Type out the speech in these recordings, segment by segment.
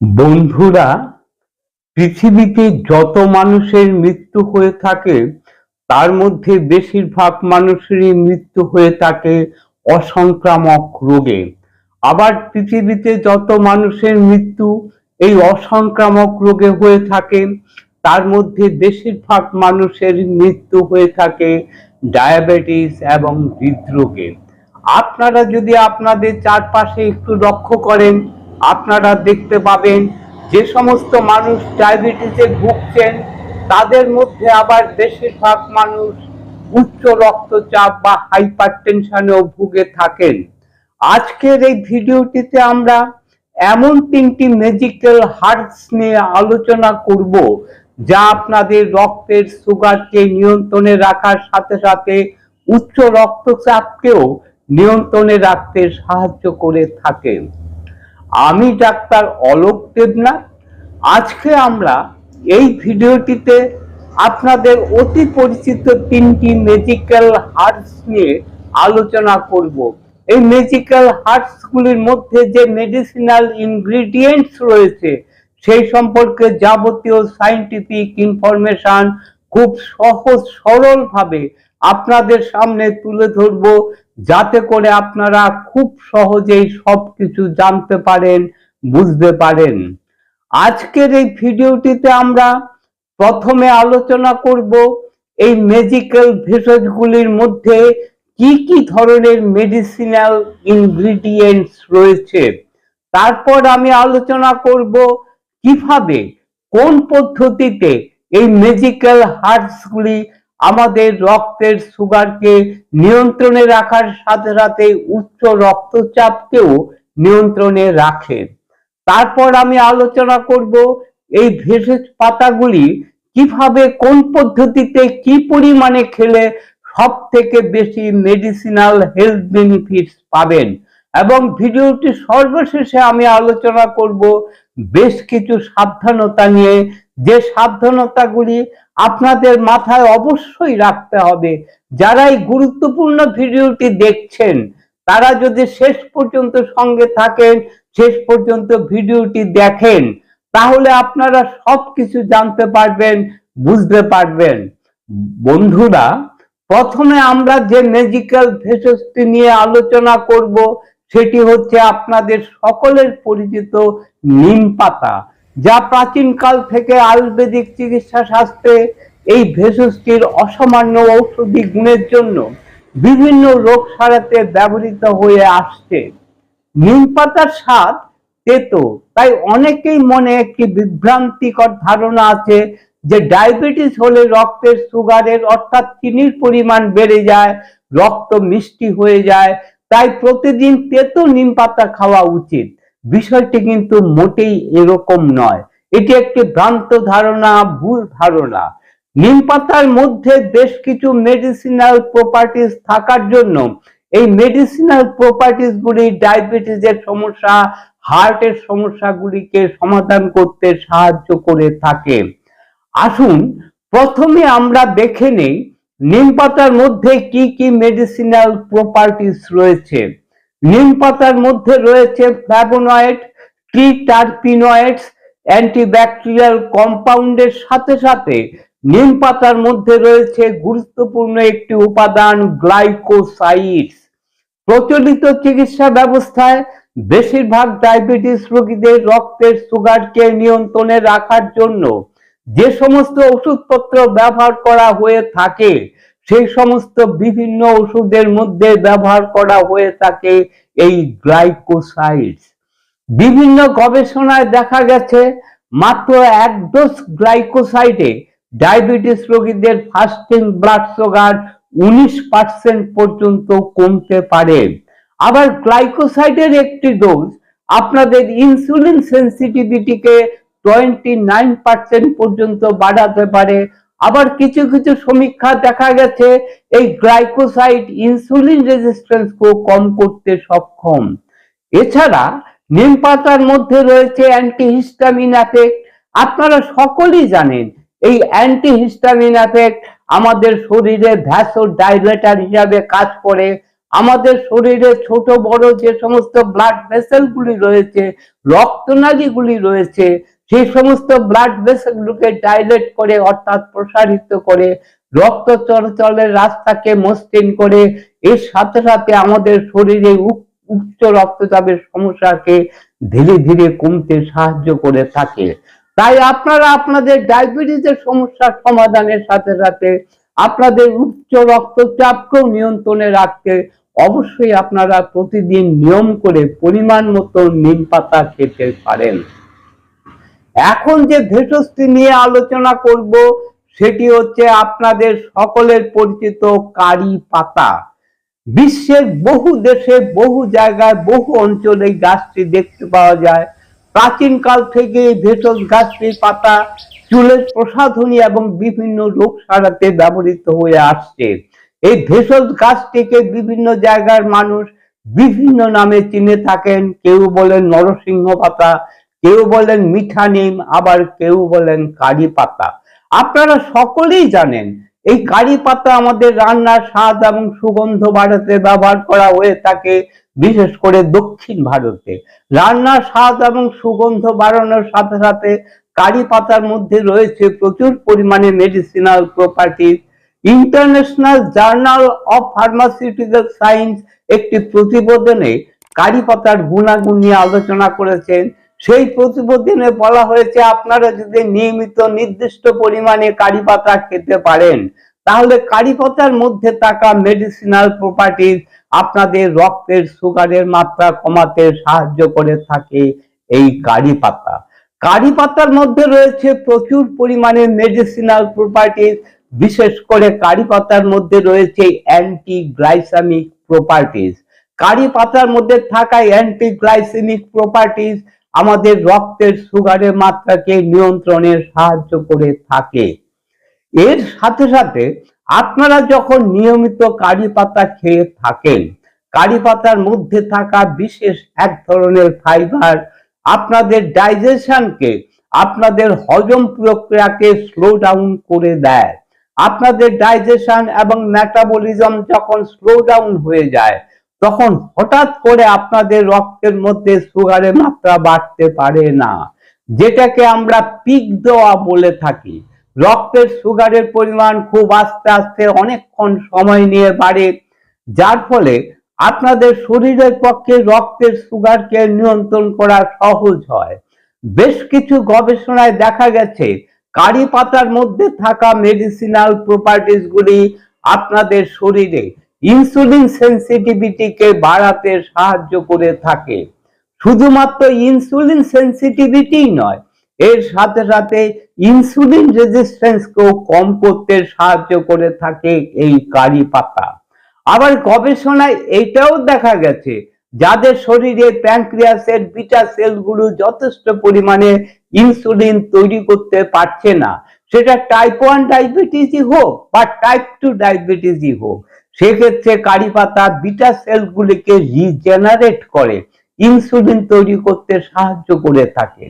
বন্ধুরা, পৃথিবীতে যত মানুষের মৃত্যু হয়ে থাকে, তার মধ্যে বেশিরভাগ মানুষেরই মৃত্যু হয়ে থাকে অসংক্রামক রোগে। আবার পৃথিবীতে যত মানুষের মৃত্যু এই অসংক্রামক রোগে হয়ে থাকে, তার মধ্যে বেশিরভাগ মানুষের মৃত্যু হয়ে থাকে ডায়াবেটিস এবং হৃদরোগে। আপনারা যদি আপনাদের চারপাশে একটু লক্ষ্য করেন আপনারা দেখতে পাবেন যে সমস্ত মানুষ ডায়াবেটিসে ভুগছেন, তাদের মধ্যে আবার বেশিরভাগ মানুষ উচ্চ রক্তচাপ বা হাইপার টেনশনেও ভুগে থাকেন। আজকের এই ভিডিওটিতে আমরা এমন তিনটি ম্যাজিক্যাল হার্বস নিয়ে আলোচনা করব, যা আপনাদের রক্তের সুগারকে নিয়ন্ত্রণে রাখার সাথে সাথে উচ্চ রক্তচাপকেও নিয়ন্ত্রণে রাখতে সাহায্য করে থাকে। আমি ডাক্তার অলোক দেবনাথ। আজকে আমরা এই ভিডিওটিতে আপনাদের অতি পরিচিত তিনটি মেজিক্যাল হার্টস নিয়ে আলোচনা করব। এই মেজিক্যাল হার্টসগুলির মধ্যে যে মেডিসিনাল ইনগ্রিডিয়েন্টস রয়েছে, সেই সম্পর্কে যাবতীয় সাইন্টিফিক ইনফরমেশন খুব সহজ সরলভাবে আপনাদের সামনে তুলে ধরব। যাতে করে আপনারা খুব সহজেই সবকিছু জানতে পারেন, বুঝতে পারেন। আজকের এই ভিডিওটিতে আমরা প্রথমে আলোচনা করব এই মেজিক্যাল ভেষজগুলির মধ্যে কি কি ধরনের মেডিসিনাল ইনগ্রিডিয়েন্টস রয়েছে। তারপর আমি আলোচনা করব কীভাবে, কোন পদ্ধতিতে এই মেজিক্যাল হার্বসগুলি আমাদের রক্তের সুগারকে নিয়ন্ত্রণে রাখার সাথে সাথে উচ্চ রক্তচাপকেও নিয়ন্ত্রণে রাখে। তারপর আমি আলোচনা করব এই ভেষজ পাতাগুলি কীভাবে, কোন পদ্ধতিতে, কি পরিমাণে খেলে সব থেকে বেশি মেডিসিনাল হেলথ বেনিফিটস পাবেন। এবং ভিডিওটি সর্বশেষে আমি আলোচনা করব বেশ কিছু সাবধানতা নিয়ে। যে সাবধানতাগুলি আপনাদের মাথায় অবশ্যই রাখতে হবে যারা এই গুরুত্বপূর্ণ ভিডিওটি দেখছেন, তারা যদি শেষ পর্যন্ত সঙ্গে থাকেন, শেষ পর্যন্ত ভিডিওটি দেখেন, তাহলে আপনারা সবকিছু জানতে পারবেন, বুঝতে পারবেন। বন্ধুরা, প্রথমে আমরা যে ম্যাজিক্যাল ভেষজটি নিয়ে আলোচনা করব, সেটি হচ্ছে আপনাদের সকলের পরিচিত নিম পাতা। যা প্রাচীনকাল থেকে আয়ুর্বেদিক চিকিৎসা শাস্ত্রে এই ভেষজটির অসামান্য ঔষধি গুণের জন্য বিভিন্ন রোগ সারাতে ব্যবহৃত হয়ে আসছে। নিম পাতার স্বাদ তেতো, তাই অনেকেই মনে একটি বিভ্রান্তিকর ধারণা আছে যে ডায়াবেটিস হলে রক্তের সুগারের অর্থাৎ চিনির পরিমাণ বেড়ে যায়, রক্ত মিষ্টি হয়ে যায়, তাই প্রতিদিন তেতো নিম পাতা খাওয়া উচিত। বিষয়টি কিন্তু মোটেই এরকম নয়। এটি একটি ভ্রান্ত ধারণা, ভুল ধারণা। নিম পাতার মধ্যে বেশ কিছু মেডিসিনাল প্রপার্টিস থাকার জন্য এই মেডিসিনাল প্রপার্টিস গুলি ডায়াবেটিসের সমস্যা হার্টের সমস্যাগুলিকে সমাধান করতে সাহায্য করে থাকে। আসুন প্রথমে আমরা দেখে নেই নিম পাতার মধ্যে কি কি মেডিসিনাল প্রপার্টিস রয়েছে। নিম পাতার মধ্যে রয়েছে ফ্ল্যাভোনয়েড ট্রি টার্পিনয়েডস অ্যান্টিব্যাকটেরিয়াল কম্পাউন্ডের সাথে সাথে। নিম পাতার মধ্যে রয়েছে গুরুত্বপূর্ণ একটি উপাদান গ্লাইকোসাইডস প্রচলিত চিকিৎসা ব্যবস্থায় বেশিরভাগ ডায়াবেটিস রোগীদের রক্তের সুগারকে নিয়ন্ত্রণে রাখার জন্য যে সমস্ত ওষুধপত্র ব্যবহার করা হয়ে থাকে সেই সমস্ত বিভিন্ন ওষুধের মধ্যে ব্যবহার করা হয়ে থাকে এই গ্লাইকোসাইডস বিভিন্ন গবেষণায় দেখা গেছে, মাত্র এক ডোজ গ্লাইকোসাইডে ডায়াবেটিস রোগীদের ফাস্টিং ব্লাড সুগার উনিশ পার্সেন্ট পর্যন্ত কমতে পারে। আবার গ্লাইকোসাইডের একটি ডোজ আপনাদের ইনসুলিন সেন্সিটিভিটিকে টোয়েন্টি নাইন পার্সেন্ট পর্যন্ত বাড়াতে পারে। আবার কিছু কিছু সমীক্ষা দেখা গেছে, এই গ্লাইকোসাইড ইনসুলিন রেজিস্ট্যান্সকেও কম করতে সক্ষম। এছাড়া নিম পাতার মধ্যে রয়েছে অ্যান্টিহিস্টামিন এফেক্ট আপনারা সকলেই জানেন, এই অ্যান্টিহিস্টামিন এফেক্ট আমাদের শরীরে ভ্যাসো ডাইলেটার হিসাবে কাজ করে। আমাদের শরীরে ছোট, বড় যে সমস্ত ব্লাড ভেসেলগুলি রয়েছে, রক্তনালীগুলি রয়েছে সেই সমস্ত ব্লাড ভেসেলগুলোকে ডাইলেট করে, অর্থাৎ প্রসারিত করে, রক্ত চলাচলের রাস্তাকে মসৃণ করে, এর সাথে সাথে আমাদের শরীরে উচ্চ রক্তচাপের সমস্যাকে ধীরে ধীরে কমতে সাহায্য করে থাকে। তাই আপনারা আপনাদের ডায়াবেটিসের সমস্যার সমাধানের সাথে সাথে আপনাদের উচ্চ রক্তচাপকেও নিয়ন্ত্রণে রাখতে অবশ্যই আপনারা প্রতিদিন নিয়ম করে পরিমাণ মতো নিম পাতা খেতে পারেন। এখন যে ভেষজটি নিয়ে আলোচনা করব, সেটি হচ্ছে আপনাদের সকলের পরিচিত কারি পাতা। বিশ্বের বহু দেশে, বহু জায়গায়, বহু অঞ্চলে গাছটি দেখতে পাওয়া যায়। প্রাচীনকাল থেকে ভেষজ গাছটির পাতা চুলের প্রসাধনী এবং বিভিন্ন রোগ সারাতে ব্যবহৃত হয়ে আসছে। এই ভেষজ গাছটিকে বিভিন্ন জায়গার মানুষ বিভিন্ন নামে চিনে থাকেন। কেউ বলেন নরসিংহ পাতা কেউ বলেন মিঠা নিম, আবার কেউ বলেন কারি পাতা। আপনারা সকলেই জানেন, এই কারি পাতা আমাদের রান্নার স্বাদ এবং সুগন্ধ বাড়াতে ব্যবহার করা হয়ে থাকে, বিশেষ করে দক্ষিণ ভারতে। রান্নার স্বাদ এবং সুগন্ধ বাড়ানোর সাথে সাথে কারি পাতার মধ্যে রয়েছে প্রচুর পরিমাণে medicinal properties international journal of pharmaceutical science একটি প্রতিবেদনে কারি পাতার গুণাগুণ নিয়ে আলোচনা করেছেন। সেই প্রতিবেদনে বলা হয়েছে, আপনারা যদি নিয়মিত নির্দিষ্ট পরিমাণে কারি পাতা খেতে পারেন, তাহলে কারি পাতার মধ্যে থাকা মেডিসিনাল প্রপার্টিজ আপনাদের রক্তের সুগারের মাত্রা কমাতে সাহায্য করে থাকে এই কারি পাতা কারি পাতার মধ্যে রয়েছে প্রচুর পরিমাণে মেডিসিনাল প্রপার্টিজ বিশেষ করে কারি পাতার মধ্যে রয়েছে অ্যান্টি গ্লাইসামিক প্রপার্টিজ কারি পাতার মধ্যে থাকা অ্যান্টি গ্লাইসেমিক প্রপার্টিজ আমাদের রক্তের সুগারের মাত্রাকে নিয়ন্ত্রণে সাহায্য করে থাকে। এর সাথে সাথে আপনারা যখন নিয়মিত কারি পাতা খেয়ে থাকেন, কারি পাতার মধ্যে থাকা বিশেষ এক ধরনের ফাইবার আপনাদের ডাইজেশনকে, আপনাদের হজম প্রক্রিয়াকে স্লো ডাউন করে দেয়। আপনাদের ডাইজেশন এবং মেটাবলিজম যখন স্লো ডাউন হয়ে যায় তখন হঠাৎ করে আপনাদের রক্তের মধ্যে সুগারের মাত্রা বাড়তে পারে না। যেটাকে আমরা পিক দেওয়া বলে থাকি। রক্তের সুগারের পরিমাণ খুব আস্তে আস্তে অনেকক্ষণ সময় নিয়ে বাড়ে। যার ফলে আপনাদের শরীরের পক্ষে রক্তের সুগারকে নিয়ন্ত্রণ করা সহজ হয়। বেশ কিছু গবেষণায় দেখা গেছে, কারি পাতার মধ্যে থাকা মেডিসিনাল প্রপার্টিজ গুলি আপনাদের শরীরে ইনসুলিন সেন্সিটিভিটিকে বাড়াতে সাহায্য করে থাকে। শুধুমাত্র ইনসুলিন সেন্সিটিভিটি নয়, এর সাথে সাথে ইনসুলিন রেজিস্ট্যান্সকেও কম করতে সাহায্য করে থাকে এই কারি পাতা। আবার গবেষণায় এটাও দেখা গেছে, যাদের শরীরে প্যানক্রিয়াসের বিটা সেলগুলো যথেষ্ট পরিমাণে ইনসুলিন তৈরি করতে পারছে না, সেটা টাইপ ওয়ান ডায়াবেটিসই হোক বা টাইপ টু ডায়াবেটিসই হোক সেক্ষেত্রে কারি পাতা বিটা সেলগুলিকে রিজেনারেট করে ইনসুলিন তৈরি করতে সাহায্য করে থাকে।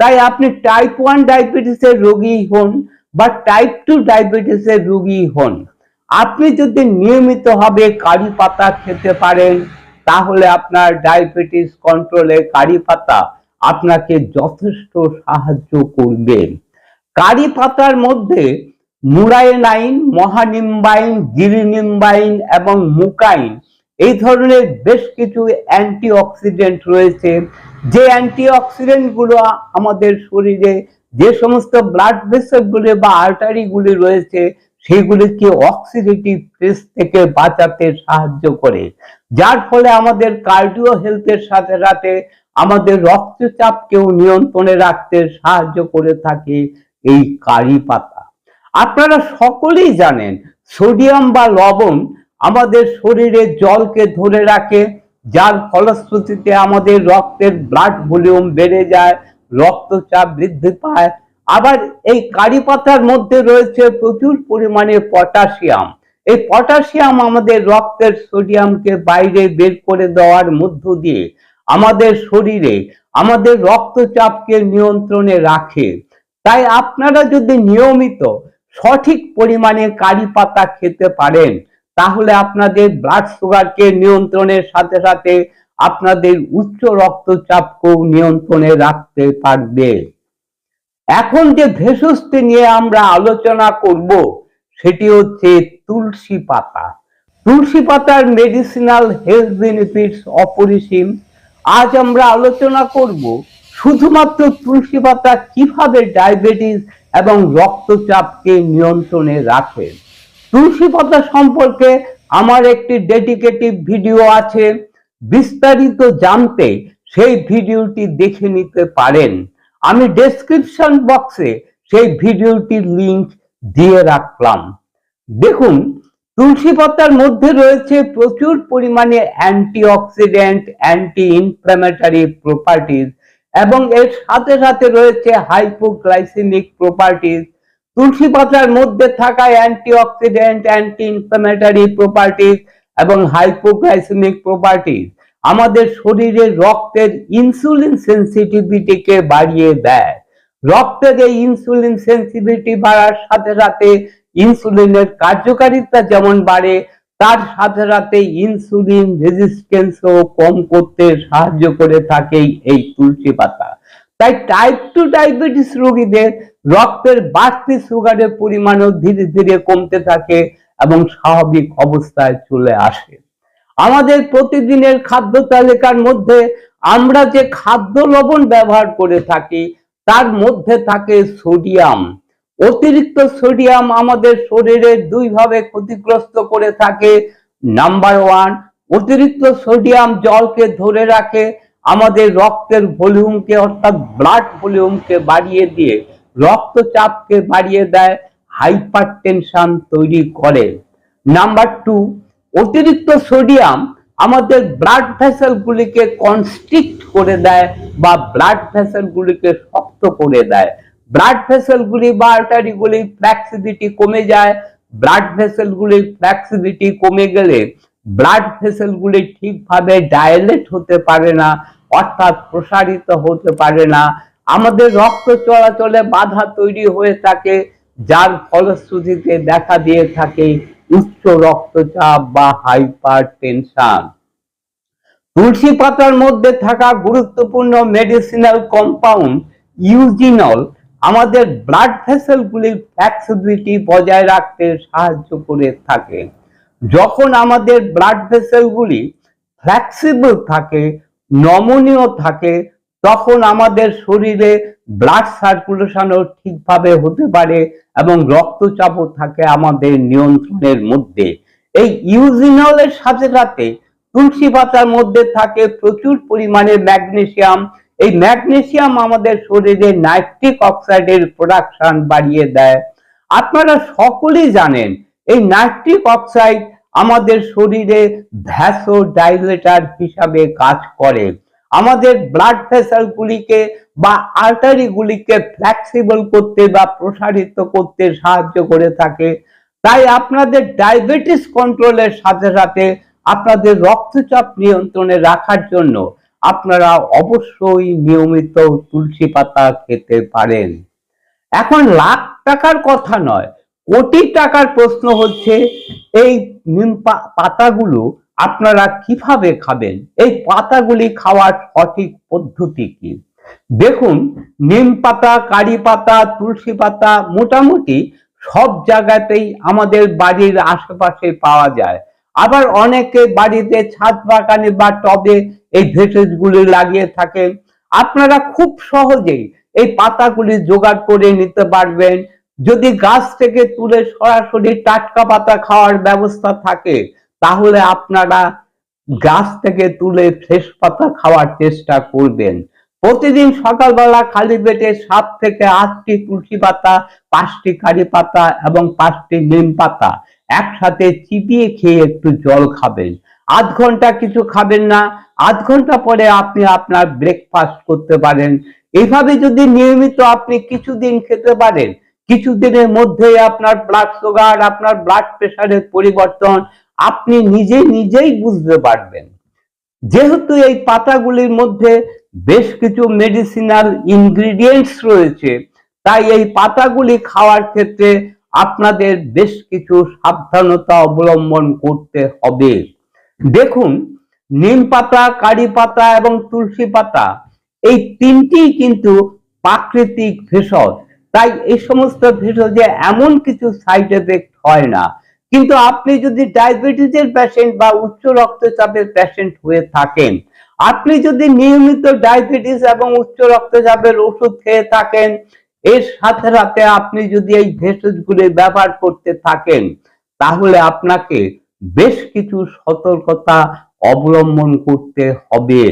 তাই আপনি টাইপ ওয়ান ডায়াবেটিসের রোগী হন বা টাইপ টু ডায়াবেটিসের রোগী হন। আপনি যদি নিয়মিতভাবে কারি পাতা খেতে পারেন, তাহলে আপনার ডায়াবেটিস কন্ট্রোলে কারি পাতা আপনাকে যথেষ্ট সাহায্য করবে। কারি পাতার মধ্যে মুরাইনাইন, মহানিম্বাইন, গিরিনিম্বাইন এবং মুকাইন এই ধরনের বেশ কিছু অ্যান্টিঅক্সিডেন্ট রয়েছে। যে অ্যান্টিঅক্সিডেন্টগুলো আমাদের শরীরে যে সমস্ত ব্লাড ভেসেলগুলি বা আর্টারিগুলি রয়েছে, সেগুলিকে অক্সিডেটিভ স্ট্রেস থেকে বাঁচাতে সাহায্য করে। যার ফলে আমাদের কার্ডিও হেলথের সাথে সাথে আমাদের রক্তচাপকেও নিয়ন্ত্রণে রাখতে সাহায্য করে থাকে এই কারি পাতা। আপনারা সকলেই জানেন, সোডিয়াম বা লবণ আমাদের শরীরে জলকে ধরে রাখে, যার ফলশ্রুতিতে আমাদের রক্তের ব্লাড ভলিউম বেড়ে যায়, রক্তচাপ বৃদ্ধি পায়। আবার এই কারি পাতার মধ্যে রয়েছে প্রচুর পরিমাণে পটাশিয়াম। এই পটাশিয়াম আমাদের রক্তের সোডিয়ামকে বাইরে বের করে দেওয়ার মধ্য দিয়ে আমাদের শরীরে আমাদের রক্তচাপকে নিয়ন্ত্রণে রাখে। তাই আপনারা যদি নিয়মিত সঠিক পরিমাণে কারি পাতা খেতে পারেন, তাহলে আপনাদের ব্লাড সুগারকে নিয়ন্ত্রণের সাথে সাথে আপনাদের উচ্চ রক্তচাপকেও নিয়ন্ত্রণে রাখতে পারবে। এখন যে ভেষজটি নিয়ে আমরা আলোচনা করব, সেটি হচ্ছে তুলসী পাতা। তুলসী পাতার মেডিসিনাল হেলথ বেনিফিটস অপরিসীম। আজ আমরা আলোচনা করব শুধুমাত্র তুলসী পাতা কীভাবে ডায়াবেটিস এবং রক্তচাপকে নিয়ন্ত্রণে রাখে। তুলসী পাতা সম্পর্কে আমার একটি ডেডিকেটিভ ভিডিও আছে। বিস্তারিত জানতে সেই ভিডিওটি দেখে নিতে পারেন। আমি ডেসক্রিপশন বক্সে সেই ভিডিওটির লিংক দিয়ে রাখলাম। দেখুন তুলসী পাতার মধ্যে রয়েছে প্রচুর পরিমাণে অ্যান্টিঅক্সিডেন্ট অ্যান্টি ইনফ্ল্যামেটরি প্রপার্টিজ এবং এর সাথে সাথে রয়েছে হাইপোগ্লাইসেমিক প্রপার্টিজ তুলসী পাতার মধ্যে থাকা অ্যান্টিঅক্সিডেন্ট অ্যান্টি ইনফ্ল্যামেটরি প্রপার্টিজ এবং হাইপোগ্লাইসেমিক প্রপার্টিজ আমাদের শরীরে রক্তের ইনসুলিন সেন্সিটিভিটিকে বাড়িয়ে দেয়। রক্তের এই ইনসুলিন সেন্সিটিভিটি বাড়ার সাথে সাথে ইনসুলিনের কার্যকারিতা যেমন বাড়ে তার সাথে সাথে ইনসুলিন রেজিস্ট্যান্সও কম করতে সাহায্য করে থাকে এই তুলসী পাতা। তাই টাইপ টু ডায়াবেটিস রোগীদের রক্তের বাড়তি সুগারের পরিমাণও ধীরে ধীরে কমতে থাকে এবং স্বাভাবিক অবস্থায় চলে আসে। আমাদের প্রতিদিনের খাদ্য তালিকার মধ্যে আমরা যে খাদ্য লবণ ব্যবহার করে থাকি, তার মধ্যে থাকে সোডিয়াম। অতিরিক্ত সোডিয়াম আমাদের শরীরে দুইভাবে ক্ষতিগ্রস্ত করে থাকে। নাম্বার ওয়ান অতিরিক্ত সোডিয়াম জলকে ধরে রাখে, আমাদের রক্তের ভলিউমকে অর্থাৎ ব্লাড ভলিউমকে বাড়িয়ে দিয়ে, রক্তচাপকে বাড়িয়ে দেয় হাইপার টেনশন তৈরি করে। নাম্বার টু অতিরিক্ত সোডিয়াম আমাদের ব্লাড ভেসেলগুলিকে কনস্ট্রিক্ট করে দেয় বা ব্লাড ভেসেলগুলিকে শক্ত করে দেয়। ব্লাড ভেসেলগুলি বা আর্টারিগুলি ফ্লেক্সিবিলিটি কমে যায় ব্লাড ভেসেলগুলির ফ্লেক্সিবিলিটি কমে গেলে ব্লাড ভেসেলগুলি ঠিকভাবে ডায়ালেট হতে পারে না, অর্থাৎ প্রসারিত হতে পারে না। আমাদের রক্ত চলাচলে বাধা তৈরি হয়ে থাকে, যার ফলশ্রুতিতে দেখা দিয়ে থাকে উচ্চ রক্তচাপ বা হাইপার টেনশন তুলসী পাতার মধ্যে থাকা গুরুত্বপূর্ণ মেডিসিনাল কম্পাউন্ড ইউজিনল আমাদের ব্লাড ভেসেলগুলির ফ্লেক্সিবিলিটি বজায় রাখতে সাহায্য করে থাকে। যখন আমাদের ব্লাড ভেসেলগুলি ফ্লেক্সিবল থাকে, নমনীয় থাকে, তখন আমাদের শরীরে ব্লাড সার্কুলেশনও ঠিকভাবে হতে পারে এবং রক্তচাপও থাকে আমাদের নিয়ন্ত্রণের মধ্যে। এই ইউজিনলের সাথে সাথে তুলসী পাতার মধ্যে থাকে প্রচুর পরিমাণে ম্যাগনেসিয়াম এই ম্যাগনেসিয়াম আমাদের শরীরে নাইট্রিক অক্সাইডের প্রোডাকশন বাড়িয়ে দেয়। আপনারা সকলেই জানেন, এই নাইট্রিক অক্সাইড আমাদের শরীরে ভ্যাসো ডাইলেটার হিসাবে কাজ করে। আমাদের ব্লাড ভেসেলগুলিকে বা আর্টারিগুলিকে ফ্লেক্সিবল করতে বা প্রসারিত করতে সাহায্য করে থাকে। তাই আপনাদের ডায়াবেটিস কন্ট্রোলের সাথে সাথে আপনাদের রক্তচাপ নিয়ন্ত্রণে রাখার জন্য আপনারা অবশ্যই নিয়মিত তুলসী পাতা খেতে পারেন। এখন লাখ টাকার কথা নয়, কোটি টাকার প্রশ্ন হচ্ছে, এই নিম পাতাগুলো আপনারা কীভাবে খাবেন? এই পাতাগুলি খাওয়ার সঠিক পদ্ধতি কি? দেখুন, নিম পাতা, কারি পাতা, তুলসী পাতা মোটামুটি সব জায়গাতেই আমাদের বাড়ির আশেপাশে পাওয়া যায়। আবার অনেকে বাড়িতে ছাদ বাগানে বা টবে এই ভেষজগুলি লাগিয়ে থাকেন। আপনারা খুব সহজেই এই পাতাগুলি জোগাড় করে নিতে পারবেন। যদি গাছ থেকে তুলে সরাসরি টাটকা পাতা খাওয়ার ব্যবস্থা থাকে, তাহলে আপনারা গাছ থেকে তুলে ফ্রেশ পাতা খাওয়ার চেষ্টা করবেন। প্রতিদিন সকালবেলা খালি পেটে সাত থেকে আটটি তুলসী পাতা, পাঁচটি কারি পাতা এবং পাঁচটি নিম পাতা একসাথে চিবিয়ে খেয়ে একটু জল খাবেন। আধ ঘণ্টা কিছু খাবেন না, আধ ঘণ্টা পরে আপনি আপনার ব্রেকফাস্ট করতে পারেন। এইভাবে যদি নিয়মিত আপনি কিছুদিন খেতে পারেন, কিছুদিনের মধ্যেই আপনার ব্লাড সুগার আপনার ব্লাড প্রেশারের পরিবর্তন আপনি নিজে নিজেই বুঝতে পারবেন। যেহেতু এই পাতাগুলির মধ্যে বেশ কিছু মেডিসিনাল ইনগ্রিডিয়েন্টস রয়েছে, তাই এই পাতাগুলি খাওয়ার ক্ষেত্রে আপনাদের বেশ কিছু সাবধানতা অবলম্বন করতে হবে। দেখুন, নিম পাতা, কারি পাতা এবং তুলসী পাতা, এই তিনটি কিন্তু প্রাকৃতিক ভেষজ। তাই এই সমস্ত ভেষজে এমন কিছু সাইড এফেক্ট হয় না। কিন্তু আপনি যদি ডায়াবেটিসের পেশেন্ট বা উচ্চ রক্তচাপের পেশেন্ট হয়ে থাকেন, আপনি যদি নিয়মিত ডায়াবেটিস এবং উচ্চ রক্তচাপের ওষুধ খেয়ে থাকেন, এর সাথে সাথে আপনি যদি এই ভেষজগুলি ব্যবহার করতে থাকেন, তাহলে আপনাকে বেশ কিছু সতর্কতা অবলম্বন করতে হবে।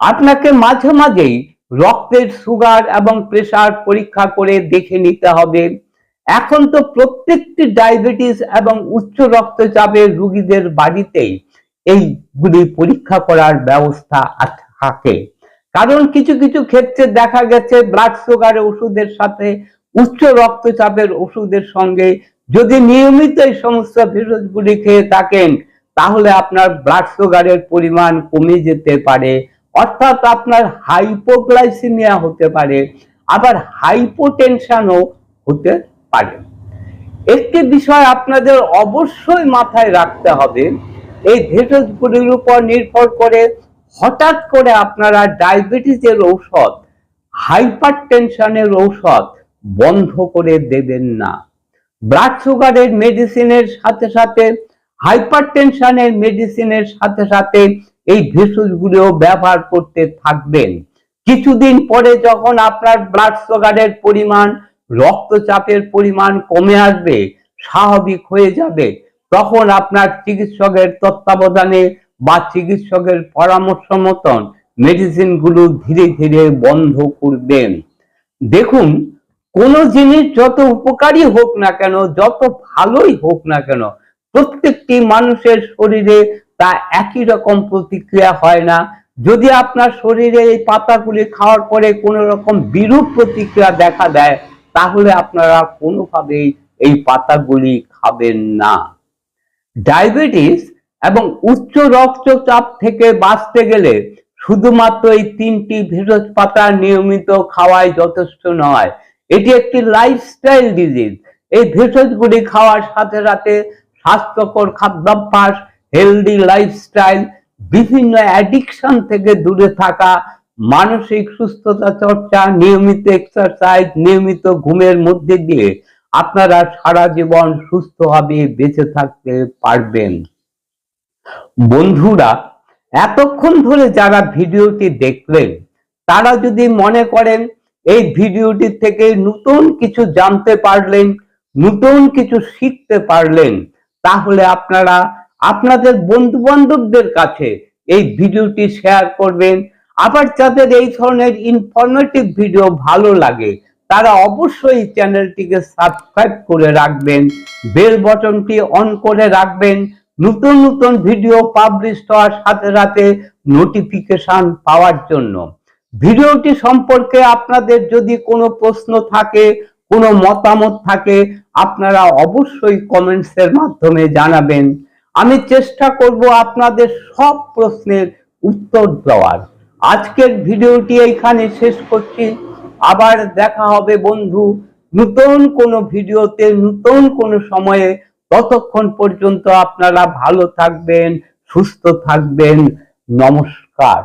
আপনাকে মাঝে মাঝেই রক্তের সুগার এবং প্রেসার পরীক্ষা করে দেখে নিতে হবে। এখন তো প্রত্যেকটি ডায়াবেটিস এবং উচ্চ রক্তচাপের রোগীদের বাড়িতেই এইগুলি পরীক্ষা করার ব্যবস্থা থাকে। কারণ কিছু কিছু ক্ষেত্রে দেখা গেছে ব্লাড সুগারের ওষুধের সাথে উচ্চ রক্তচাপের ওষুধের সঙ্গে যদি নিয়মিত এই সমস্ত ভেষজগুলি খেয়ে থাকেন, তাহলে আপনার ব্লাড সুগারের পরিমাণ কমে যেতে পারে। অর্থাৎ আপনার হাইপোগ্লাইসিমিয়া হতে পারে, আবার হাইপোটেনশনও হতে পারে। একটি বিষয় আপনাদের অবশ্যই মাথায় রাখতে হবে, এই ভেষজগুলির উপর নির্ভর করে হঠাৎ করে আপনারা ডায়াবেটিসের ঔষধ হাইপার টেনশনের ঔষধ বন্ধ করে দেবেন না। ব্লাড সুগারের মেডিসিনের সাথে সাথে হাইপার টেনশনের মেডিসিনের সাথে সাথে এই ভেষজগুলিও ব্যবহার করতে থাকবেন। কিছুদিন পরে যখন আপনার ব্লাড সুগারের পরিমাণ, রক্তচাপের পরিমাণ কমে আসবে, স্বাভাবিক হয়ে যাবে। তখন আপনার চিকিৎসকের তত্ত্বাবধানে বা চিকিৎসকের পরামর্শ মতন মেডিসিনগুলো ধীরে ধীরে বন্ধ করবেন। দেখুন কোন জিনিস যত উপকারী হোক না কেন, যত ভালোই হোক না কেন, প্রত্যেকটি মানুষের শরীরে তা একই রকম প্রতিক্রিয়া হয় না। যদি আপনার শরীরে এই পাতাগুলি খাওয়ার পরে কোনো রকম বিরূপ প্রতিক্রিয়া দেখা দেয়, তাহলে আপনারা কোনোভাবেই এই পাতাগুলি খাবেন না। ডায়াবেটিস এবং উচ্চ রক্তচাপ থেকে বাঁচতে গেলে শুধুমাত্র এই তিনটি ভেষজ পাতা নিয়মিত খাওয়াই যথেষ্ট নয়। এটি একটি লাইফস্টাইল ডিজিজ এই ভেষজগুলি খাওয়ার সাথে সাথে স্বাস্থ্যকর খাদ্যাভ্যাস হেলদি লাইফস্টাইল বিভিন্ন অ্যাডিকশন থেকে দূরে থাকা, মানসিক সুস্থতা চর্চা, নিয়মিত এক্সারসাইজ নিয়মিত ঘুমের মধ্যে দিয়ে আপনারা সারা জীবন সুস্থভাবে বেঁচে থাকতে পারবেন। বন্ধুরা, এতক্ষণ ধরে যারা ভিডিওটি দেখলেন, তারা যদি মনে করেন এই ভিডিওটি থেকে নতুন কিছু জানতে পারলেন, নতুন কিছু শিখতে পারলেন, তাহলে আপনারা আপনাদের বন্ধু বান্ধবদের কাছে এই ভিডিওটি শেয়ার করবেন। আবার যাদের এই ধরনের ইনফরমেটিভ ভিডিও ভালো লাগে, তারা অবশ্যই চ্যানেলটিকে সাবস্ক্রাইব করে রাখবেন বেল বটনটি অন করে রাখবেন, নতুন নতুন ভিডিও পাবলিশ হওয়ার সাথে সাথে নোটিফিকেশন পাওয়ার জন্য। ভিডিওটি সম্পর্কে আপনাদের যদি কোনো প্রশ্ন থাকে, কোনো মতামত থাকে, আপনারা অবশ্যই কমেন্টসের মাধ্যমে জানাবেন। আমি চেষ্টা করব আপনাদের সব প্রশ্নের উত্তর দেওয়ার। আজকের ভিডিওটি এইখানে শেষ করছি। আবার দেখা হবে বন্ধু নতুন কোনো ভিডিওতে, নতুন কোনো সময়ে। ততক্ষণ পর্যন্ত আপনারা ভালো থাকবেন, সুস্থ থাকবেন। নমস্কার।